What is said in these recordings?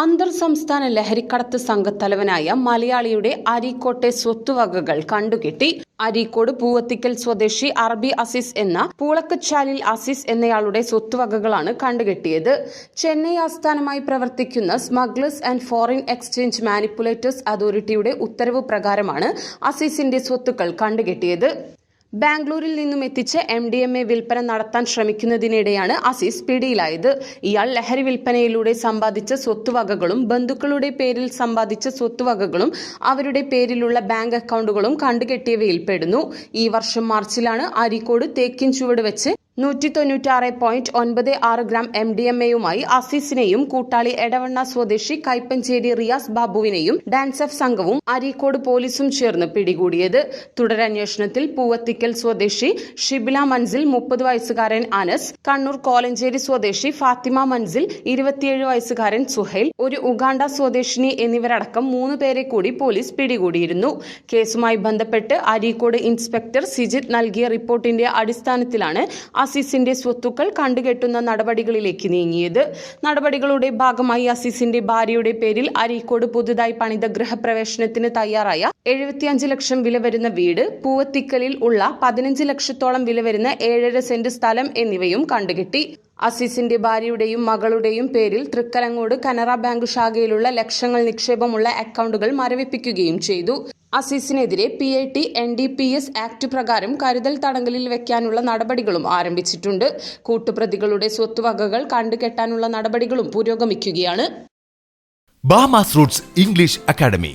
അന്തർ സംസ്ഥാന ലഹരിക്കടത്ത് സംഘത്തലവനായ മലയാളിയുടെ അരീക്കോട്ടെ സ്വത്തുവകകൾ കണ്ടുകെട്ടി അരീക്കോട് പൂവത്തിക്കൽ സ്വദേശി അറബി അസീസ് എന്ന പൂളക്കച്ചാലിൽ അസീസ് എന്നയാളുടെ സ്വത്തുവകകളാണ് കണ്ടുകെട്ടിയത്. ചെന്നൈ ആസ്ഥാനമായി പ്രവർത്തിക്കുന്ന smugglers and foreign exchange manipulators അതോറിറ്റിയുടെ ഉത്തരവ് പ്രകാരമാണ് അസീസിന്റെ സ്വത്തുക്കൾ കണ്ടുകെട്ടിയത്. ബാംഗ്ലൂരിൽ നിന്നും എത്തിച്ച് എം ഡി എം എ വിൽപ്പന നടത്താൻ ശ്രമിക്കുന്നതിനിടെയാണ് അസീസ് പിടിയിലായത്. ഇയാൾ ലഹരി വിൽപ്പനയിലൂടെ സമ്പാദിച്ച സ്വത്തുവകകളും ബന്ധുക്കളുടെ പേരിൽ സമ്പാദിച്ച സ്വത്തുവകകളും അവരുടെ പേരിലുള്ള ബാങ്ക് അക്കൗണ്ടുകളും കണ്ടുകെട്ടിയവയിൽ പെടുന്നു. ഈ വർഷം മാർച്ചിലാണ് അരീക്കോട് തേക്കിൻ ചുവട് വെച്ച് നൂറ്റി തൊണ്ണൂറ്റാറ് പോയിന്റ് ഒൻപത് ആറ് ഗ്രാം എം ഡി എം എയുമായി അസീസിനെയും കൂട്ടാളി എടവണ്ണ സ്വദേശി കൈപ്പഞ്ചേരി റിയാസ് ബാബുവിനെയും ഡാൻസ് എഫ് സംഘവും അരീക്കോട് പോലീസും ചേർന്ന് പിടികൂടിയത്. തുടരന്വേഷണത്തിൽ പൂവത്തിക്കൽ സ്വദേശി ഷിബില മൻസിൽ മുപ്പത് വയസ്സുകാരൻ അനസ് കണ്ണൂർ കോലഞ്ചേരി സ്വദേശി ഫാത്തിമ മൻസിൽ ഇരുപത്തിയേഴ് വയസ്സുകാരൻ സുഹൈൽ ഒരു ഉഗാണ്ട സ്വദേശിനി എന്നിവരടക്കം മൂന്ന് പേരെ കൂടി പോലീസ് പിടികൂടിയിരുന്നു. കേസുമായി ബന്ധപ്പെട്ട് അരീക്കോട് ഇൻസ്പെക്ടർ സിജിത് നൽകിയ റിപ്പോർട്ടിന്റെ അടിസ്ഥാനത്തിലാണ് അസീസിന്റെ സ്വത്തുക്കൾ കണ്ടുകെട്ടുന്ന നടപടികളിലേക്ക് നീങ്ങിയത്. നടപടികളുടെ ഭാഗമായി അസീസിന്റെ ഭാര്യയുടെ പേരിൽ അരീക്കോട് പുതുതായി പണിത ഗൃഹപ്രവേശനത്തിന് തയ്യാറായ എഴുപത്തിയഞ്ച് ലക്ഷം വില വരുന്ന വീട് പൂവത്തിക്കലിൽ ഉള്ള പതിനഞ്ച് ലക്ഷത്തോളം വില വരുന്ന ഏഴര സെന്റ് സ്ഥലം എന്നിവയും കണ്ടുകെട്ടി. അസീസിന്റെ ഭാര്യയുടെയും മകളുടെയും പേരിൽ തൃക്കലങ്ങോട് കനറ ബാങ്ക് ശാഖയിലുള്ള ലക്ഷങ്ങൾ നിക്ഷേപമുള്ള അക്കൗണ്ടുകൾ മരവിപ്പിക്കുകയും ചെയ്തു. അസീസിനെതിരെ P I T N D P S act പ്രകാരം കരുതൽ തടങ്കലിൽ വെക്കാനുള്ള നടപടികളും ആരംഭിച്ചിട്ടുണ്ട്. കൂട്ടുപ്രതികളുടെ സ്വത്തുവകകൾ കണ്ടുകെട്ടാനുള്ള നടപടികളും പുരോഗമിക്കുകയാണ്. Bamas roots English academy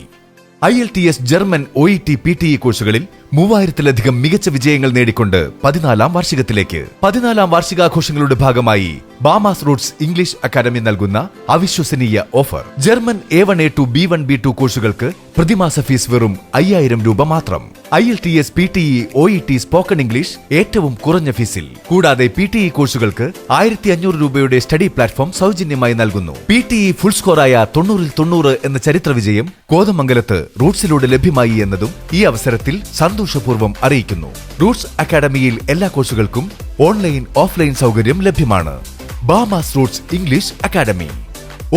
I L T S German O E T P T E കോഴ്സുകളിൽ മൂവായിരത്തിലധികം മികച്ച വിജയങ്ങൾ നേടിക്കൊണ്ട് പതിനാലാം വാർഷികത്തിലേക്ക്. പതിനാലാം വാർഷികാഘോഷങ്ങളുടെ ഭാഗമായി ബാമാസ് റൂട്ട്സ് ഇംഗ്ലീഷ് അക്കാദമി നൽകുന്ന അവിശ്വസനീയ offer. German A one A two B one B two കോഴ്സുകൾക്ക് പ്രതിമാസ ഫീസ് വെറും അയ്യായിരം രൂപ മാത്രം. I L T S P T E O E T spoken English ഏറ്റവും കുറഞ്ഞ ഫീസിൽ. കൂടാതെ പി ടി ഇ കോഴ്സുകൾക്ക് ആയിരത്തി അഞ്ഞൂറ് രൂപയുടെ സ്റ്റഡി പ്ലാറ്റ്ഫോം സൗജന്യമായി നൽകുന്നു. പി ടി ഇ ഫുൾ സ്കോറായ തൊണ്ണൂറിൽ തൊണ്ണൂറ് എന്ന ചരിത്ര വിജയം കോതമംഗലത്ത് റൂട്ട്സിലൂടെ ലഭ്യമായി എന്നതും ഈ അവസരത്തിൽ സന്തോഷപൂർവം അറിയിക്കുന്നു. റൂട്ട്സ് അക്കാദമിയിൽ എല്ലാ കോഴ്സുകൾക്കും ഓൺലൈൻ ഓഫ്ലൈൻ സൗകര്യം ലഭ്യമാണ്. Bamas roots English academy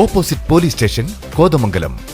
opposite police station Kothamangalam.